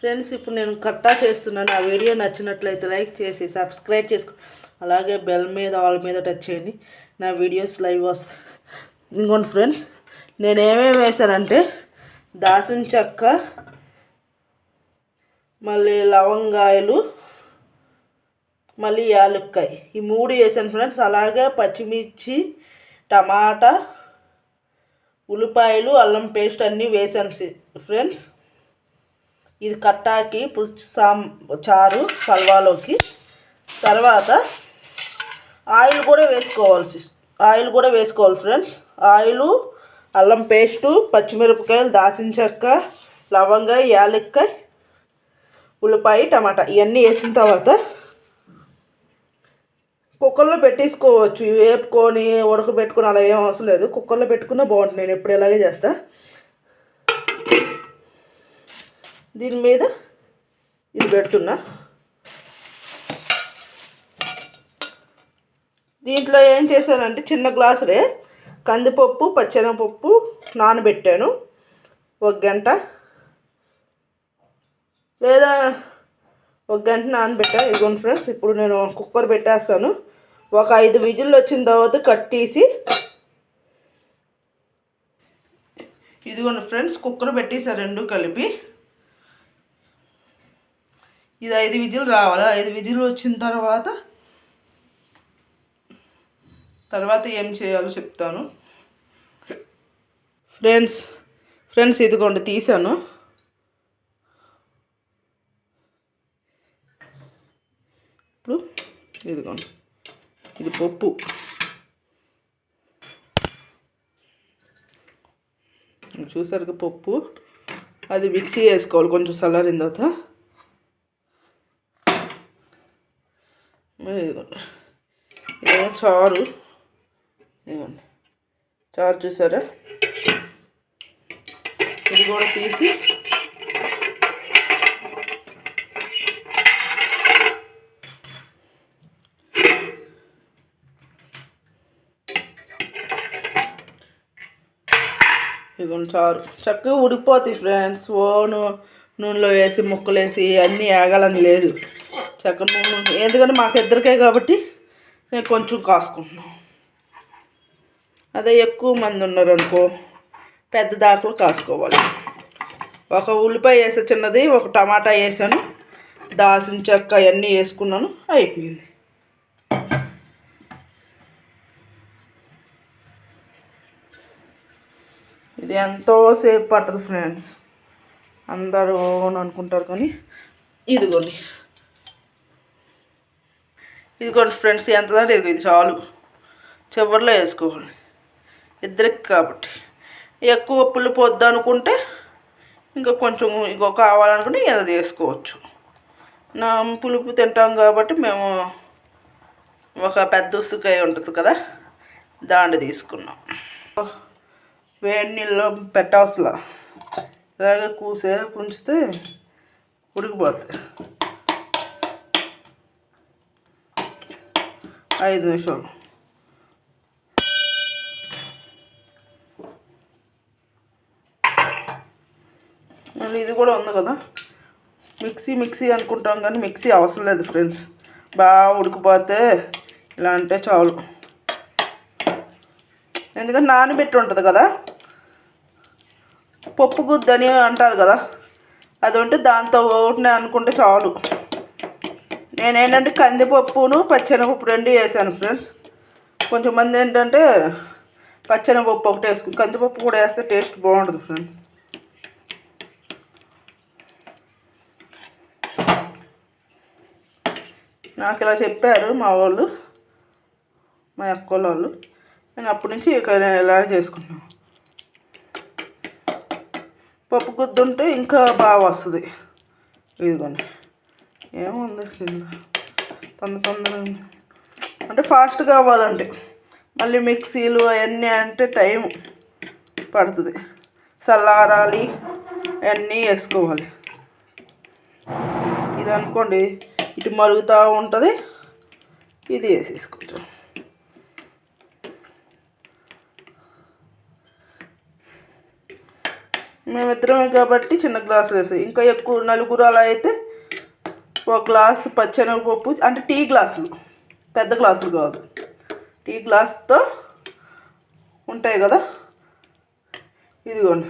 Friends ఇప్పుడు నేను కట్టా చేస్తున్నాను. ఆ వీడియో నచ్చినట్లయితే లైక్ చేసి సబ్స్క్రైబ్ చేసుకో అలాగే బెల్ మీద ఆల్ మీద టచ్ చేయండి. నా వీడియోస్ లైవ్ వస్తాయి ఇంకోండి ఫ్రెండ్స్ నేను ఏమేమి వేశానంటే దాసిన చెక్క మళ్ళీ లవంగాయలు మళ్ళీ యాలక్కాయ. ఈ మూడు వేసాను ఫ్రెండ్స్ అలాగే పచ్చిమిర్చి టమాటా ఉల్లిపాయలు అల్లం పేస్ట్ అన్నీ వేసాను ఫ్రెండ్స్. ఇది కట్టాకి పుచ్చు సాం చారు పల్వాలోకి తర్వాత ఆయిల్ కూడా వేసుకోవాల్సి ఆయిల్ కూడా వేసుకోవాలి ఫ్రెండ్స్. ఆయిల్ అల్లం పేస్టు పచ్చిమిరపకాయలు దాసిన చెక్క లవంగా యాలక్కాయ ఉల్లిపాయ టమాటా ఇవన్నీ వేసిన తర్వాత కుక్కర్లో పెట్టేసుకోవచ్చు. వేపుకొని ఉడకబెట్టుకుని అలా ఏం అవసరం లేదు. కుక్కర్లో పెట్టుకున్నా బాగుంటుంది. నేను ఎప్పుడు ఇలాగే చేస్తాను దీని మీద ఇది పెడుతున్నా. దీంట్లో ఏం చేశానంటే చిన్న గ్లాసులే కందిపప్పు పచ్చెనపప్పు నానబెట్టాను. ఒక గంట. లేదా ఒక గంట నానబెట్టాను ఇదిగోండి ఫ్రెండ్స్ ఇప్పుడు నేను కుక్కర్ పెట్టేస్తాను. ఒక ఐదు విజిల్లు వచ్చిన తర్వాత కట్టేసి ఇదిగోండి ఫ్రెండ్స్ కుక్కర్ పెట్టేసా రెండు కలిపి. ఇది ఐదు విధులు రావాలి? ఐదు విధులు వచ్చిన తర్వాత తర్వాత ఏం చేయాలో చెప్తాను. ఫ్రెండ్స్ ఫ్రెండ్స్ ఇదిగోండి తీసాను. ఇప్పుడు ఇదిగోండి ఇది పప్పు. చూసారుగా పప్పు? అది మిక్సీ వేసుకోవాలి కొంచెం చల్లారిన తర్వాత మరి ఇదిగోండి ఇదేమో చారు. ఇదిగోండి. చారు చూసారా? ఇది కూడా తీసి ఇదిగోండి చారు. చక్కగా ఉడికిపోతాయి ఫ్రెండ్స్. ఓ నూనెలో వేసి ముక్కలు వేసి అన్నీ ఏగాలని లేదు. చక్కగా నూనె ఎందుకంటే మాకు ఇద్దరికే కాబట్టి నేను కొంచెం కాసుకుంటున్నాను అదే ఎక్కువ మంది ఉన్నారు అనుకో పెద్ద దాకలు కాసుకోవాలి. ఒక ఉల్లిపాయ వేసే చిన్నది ఒక టమాటా వేసాను దాల్చిన చెక్క అవన్నీ వేసుకున్నాను అయిపోయింది. ఇది ఎంతో సేపు పట్టదు ఫ్రెండ్స్. అందరూ అనుకుంటారు కానీ ఇదిగోండి. ఇదిగోండి ఫ్రెండ్స్ ఎంత దాకా ఇది చాలు. చివరిలో వేసుకోవాలి. ఇద్దరికి కాబట్టి. ఎక్కువ పులుపు పొద్దు అనుకుంటే ఇంకా కొంచెం ఇంకో కావాలనుకుంటే ఏదో వేసుకోవచ్చు నా పులుపు తింటాం కాబట్టి మేము ఒక పెద్ద ఉసుకాయ ఉంటుంది కదా దాన్ని తీసుకున్నాం. వేడి నీళ్ళు పెట్టవసలా. ఇలాగే కూసే ఉంచితే ఉడికిపోతుంది ఐదు నిమిషాలు. మళ్ళీ ఇది కూడా ఉంది కదా. మిక్సీ మిక్సీ అనుకుంటాం కానీ మిక్సీ అవసరం లేదు ఫ్రెండ్స్ బాగా ఉడికిపోతే ఇలా అంటే చాలు. ఎందుకంటే నానబెట్టి ఉంటుంది కదా. పప్పు గుద్దని అంటారు కదా. అది ఉంటే దాంతో ఒకటినే అనుకుంటే చాలు. నేనేంటంటే కందిపప్పును పచ్చెనపప్పు రెండు వేసాను ఫ్రెండ్స్. కొంచెం మంది ఏంటంటే పచ్చెనపప్పు ఒకటి వేసుకుని కందిపప్పు కూడా వేస్తే టేస్ట్ బాగుంటుంది ఫ్రెండ్స్. నాకు ఇలా చెప్పారు మా వాళ్ళు మా అక్క వాళ్ళు. నేను అప్పటి నుంచి ఇక్కడ ఇలా చేసుకుంటున్నాను. పప్పు గుద్దుంటే ఇంకా బాగా వస్తుంది. ఇదిగోండి. ఏముంది? కింద తొందర తొందరగా అంటే ఫాస్ట్ కావాలంటే. మళ్ళీ మిక్సీలు అవన్నీ అంటే టైం పడుతుంది. చల్లారాలి అవన్నీ వేసుకోవాలి. ఇది అనుకోండి ఇటు మరుగుతూ ఉంటుంది ఇది వేసేసుకుంటాం మేమిద్దరమే కాబట్టి చిన్న గ్లాసులు వేసాయి. ఇంకా ఎక్కువ నలుగురు అలా అయితే ఒక గ్లాసు పచ్చెనగపప్పు అంటే టీ గ్లాసులు పెద్ద గ్లాసులు కాదు. టీ గ్లాస్తో ఉంటాయి కదా? ఇదిగోండి.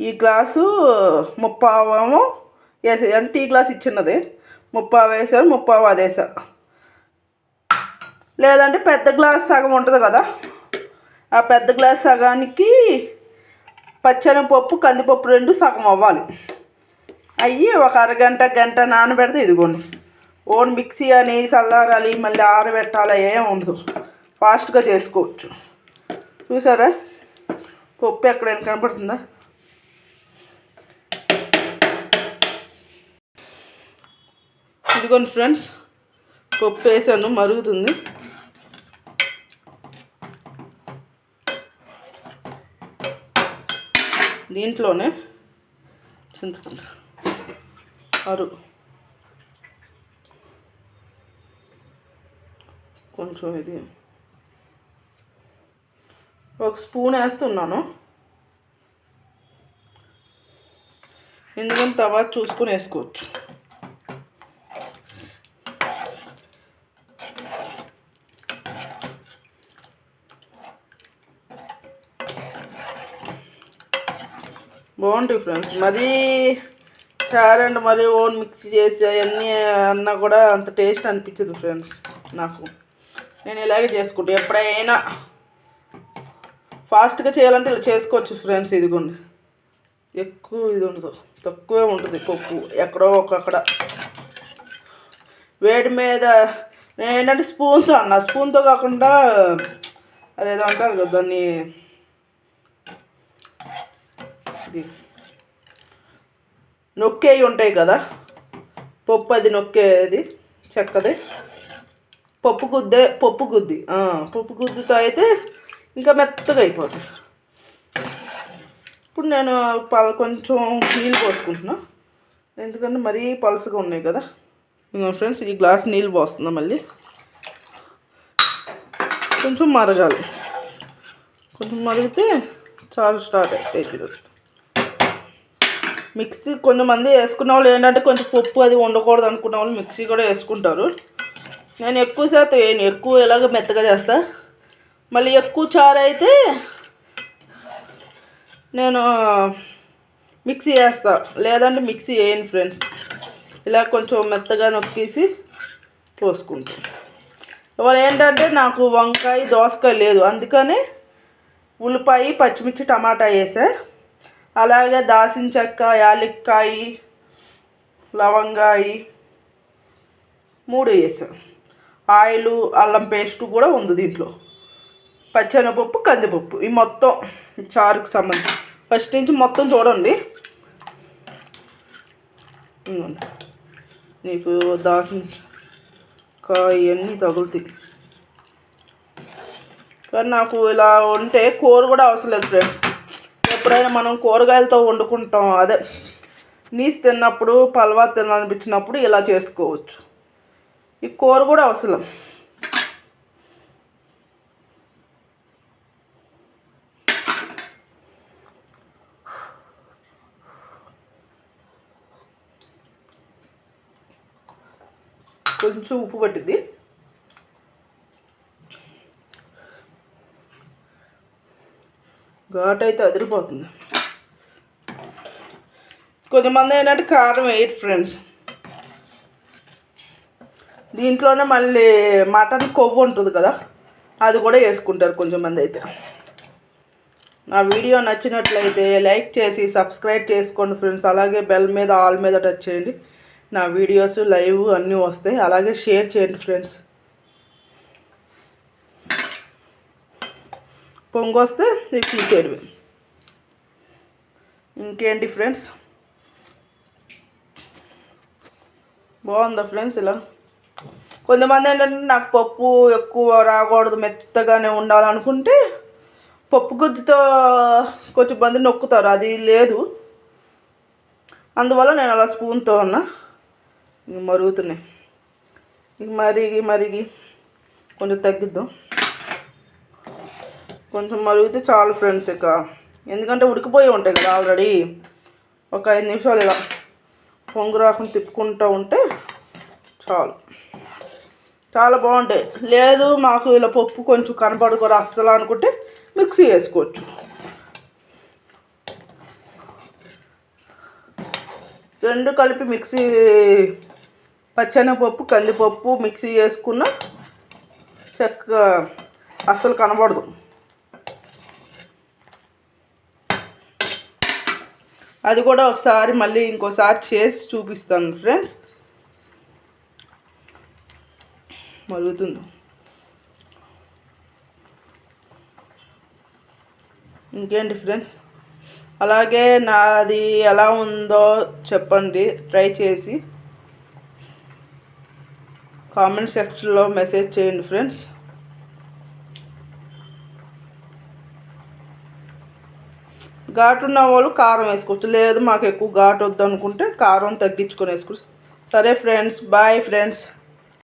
ఈ గ్లాసు ముప్పావేమో వేసే అంటే టీ గ్లాస్ ఇచ్చినది. ముప్పావు వేసారు ముప్పావు అదేసారు లేదంటే పెద్ద గ్లాస్ సగం ఉంటుంది కదా? ఆ పెద్ద గ్లాస్ సగానికి పచ్చెనపప్పు కందిపప్పు రెండు సగం అవ్వాలి. అయ్యి ఒక అరగంట గంట నానబెడితే ఇదిగోండి. ఓన్ మిక్సీ అని చల్లారాలి మళ్ళీ ఆరబెట్టాలి ఏం ఉండదు. ఫాస్ట్గా చేసుకోవచ్చు. చూసారా? పప్పు ఎక్కడైనా కనపడుతుందా? ఇదిగోండి ఫ్రెండ్స్ పప్పు వేసాను మరుగుతుంది. దీంట్లోనే చింతపండు. అరు కొంచెం ఇది. ఒక స్పూన్ వేస్తున్నాను. ఎందుకంటే తర్వాత చూసుకొని వేసుకోవచ్చు. బాగుంటుంది ఫ్రెండ్స్. మరీ చారండి మరీ ఓన్ మిక్స్ చేసి అవన్నీ అన్నా కూడా అంత టేస్ట్ అనిపించదు ఫ్రెండ్స్ నాకు. నేను ఇలాగే చేసుకుంటాను ఎప్పుడైనా ఫాస్ట్గా చేయాలంటే ఇలా చేసుకోవచ్చు ఫ్రెండ్స్ ఇదిగోండి. ఎక్కువ ఇది ఉండదు. తక్కువే ఉంటుంది పప్పు ఎక్కడో ఒకక్కడ. వేడి మీద నేను ఏంటంటే స్పూన్తో అన్న. స్పూన్తో కాకుండా అదేదో అంటారు కదా దాన్ని ఇది. నొక్కేవి ఉంటాయి కదా. పప్పు అది నొక్కేది చెక్కది. పప్పు గుద్దే పప్పు గుద్ది. పప్పు గుద్దితో అయితే ఇంకా మెత్తగా అయిపోతుంది ఇప్పుడు నేను పల కొంచెం నీళ్ళు పోసుకుంటున్నా. ఎందుకంటే మరీ పలుసగా ఉన్నాయి కదా. ఇంకా ఫ్రెండ్స్ ఈ గ్లాస్ నీళ్ళు పోస్తున్నా మళ్ళీ. కొంచెం మరగాలి. కొంచెం మరిగితే చాలా స్టార్ట్ అయిపోతుంది మిక్సీ కొంతమంది వేసుకున్న వాళ్ళు ఏంటంటే కొంచెం పప్పు అది ఉండకూడదు అనుకున్న వాళ్ళు మిక్సీ కూడా వేసుకుంటారు. నేను ఎక్కువ శాతం వేయను ఎక్కువ ఎలాగ మెత్తగా చేస్తా? మళ్ళీ ఎక్కువ చారు అయితే నేను మిక్సీ వేస్తా. లేదంటే మిక్సీ వేయను ఫ్రెండ్స్. ఇలా కొంచెం మెత్తగా నొక్కేసి పోసుకుంటాం. ఇవాళ ఏంటంటే నాకు వంకాయ దోసకాయ లేదు. అందుకని ఉల్లిపాయ పచ్చిమిర్చి టమాటా వేసా. అలాగే దాసిన చెక్క యాలిక్కాయి లవంగాయి మూడు వేసా. ఆయిల్ అల్లం పేస్ట్ కూడా ఉంది దీంట్లో. పచ్చెనపప్పు కందిపప్పు. ఈ మొత్తం చారుకు సంబంధించి. ఫస్ట్ నుంచి మొత్తం చూడండి. నీకు దాసిన కాయ ఇవన్నీ తగులుతాయి. కానీ నాకు ఇలా ఉంటే కూర కూడా అవసరం లేదు ఫ్రెండ్స్. ఎప్పుడైనా మనం కూరగాయలతో వండుకుంటాం. అదే నీసు తిన్నప్పుడు పల్వా తినాలనిపించినప్పుడు ఇలా చేసుకోవచ్చు. ఈ కూర కూడా అవసరం. కొంచెం ఉప్పు పట్టింది ఘాట్ అయితే అదిరిపోతుంది. కొంతమంది ఏంటంటే కారం వేయరు ఫ్రెండ్స్. దీంట్లోనే మళ్ళీ మటన్ కొవ్వు ఉంటుంది కదా అది కూడా వేసుకుంటారు కొంచెంమంది అయితే. నా వీడియో నచ్చినట్లయితే లైక్ చేసి సబ్స్క్రైబ్ చేసుకోండి ఫ్రెండ్స్. అలాగే బెల్ మీద ఆల్ మీద టచ్ చేయండి. నా వీడియోస్ లైవ్ అన్నీ వస్తాయి. అలాగే షేర్ చేయండి ఫ్రెండ్స్. పొంగొస్తే ఇది తీసేయడమే. ఇంకేంటి ఫ్రెండ్స్? బాగుందా ఫ్రెండ్స్ ఇలా? కొంతమంది ఏంటంటే నాకు పప్పు ఎక్కువ రాకూడదు మెత్తగానే ఉండాలనుకుంటే పప్పు గుద్దితో కొంచెం మంది నొక్కుతారు అది లేదు. అందువల్ల నేను అలా స్పూన్తో ఉన్నా మరుగుతున్నాయి. ఇంక మరిగి మరిగి కొంచెం తగ్గిద్దాం. కొంచెం మరిగితే చాలు ఫ్రెండ్స్ ఇక. ఎందుకంటే ఉడికిపోయి ఉంటాయి కదా ఆల్రెడీ. ఒక ఐదు నిమిషాలు ఇలా పొంగు రాకుండా తిప్పుకుంటూ ఉంటే చాలు. చాలా బాగుంటాయి. లేదు మాకు ఇలా పప్పు కొంచెం కనపడకూడదు అస్సలు అనుకుంటే మిక్సీ వేసుకోవచ్చు రెండు కలిపి మిక్సీ పచ్చనిపప్పు కందిపప్పు మిక్సీ చేసుకున్న చక్కగా అస్సలు కనబడదు. అది కూడా ఒకసారి మళ్ళీ ఇంకోసారి చేసి చూపిస్తాను ఫ్రెండ్స్ మరుగుతుంది. ఇంకేంటి ఫ్రెండ్స్ అలాగే నాది ఎలా ఉందో చెప్పండి ట్రై చేసి. కామెంట్ సెక్షన్లో మెసేజ్ చేయండి ఫ్రెండ్స్ ఘాటు ఉన్న వాళ్ళు కారం వేసుకోవచ్చు. లేదు మాకు ఎక్కువ ఘాటు వద్దు అనుకుంటే కారం తగ్గించుకొని వేసుకోవచ్చు. సరే ఫ్రెండ్స్ బాయ్ ఫ్రెండ్స్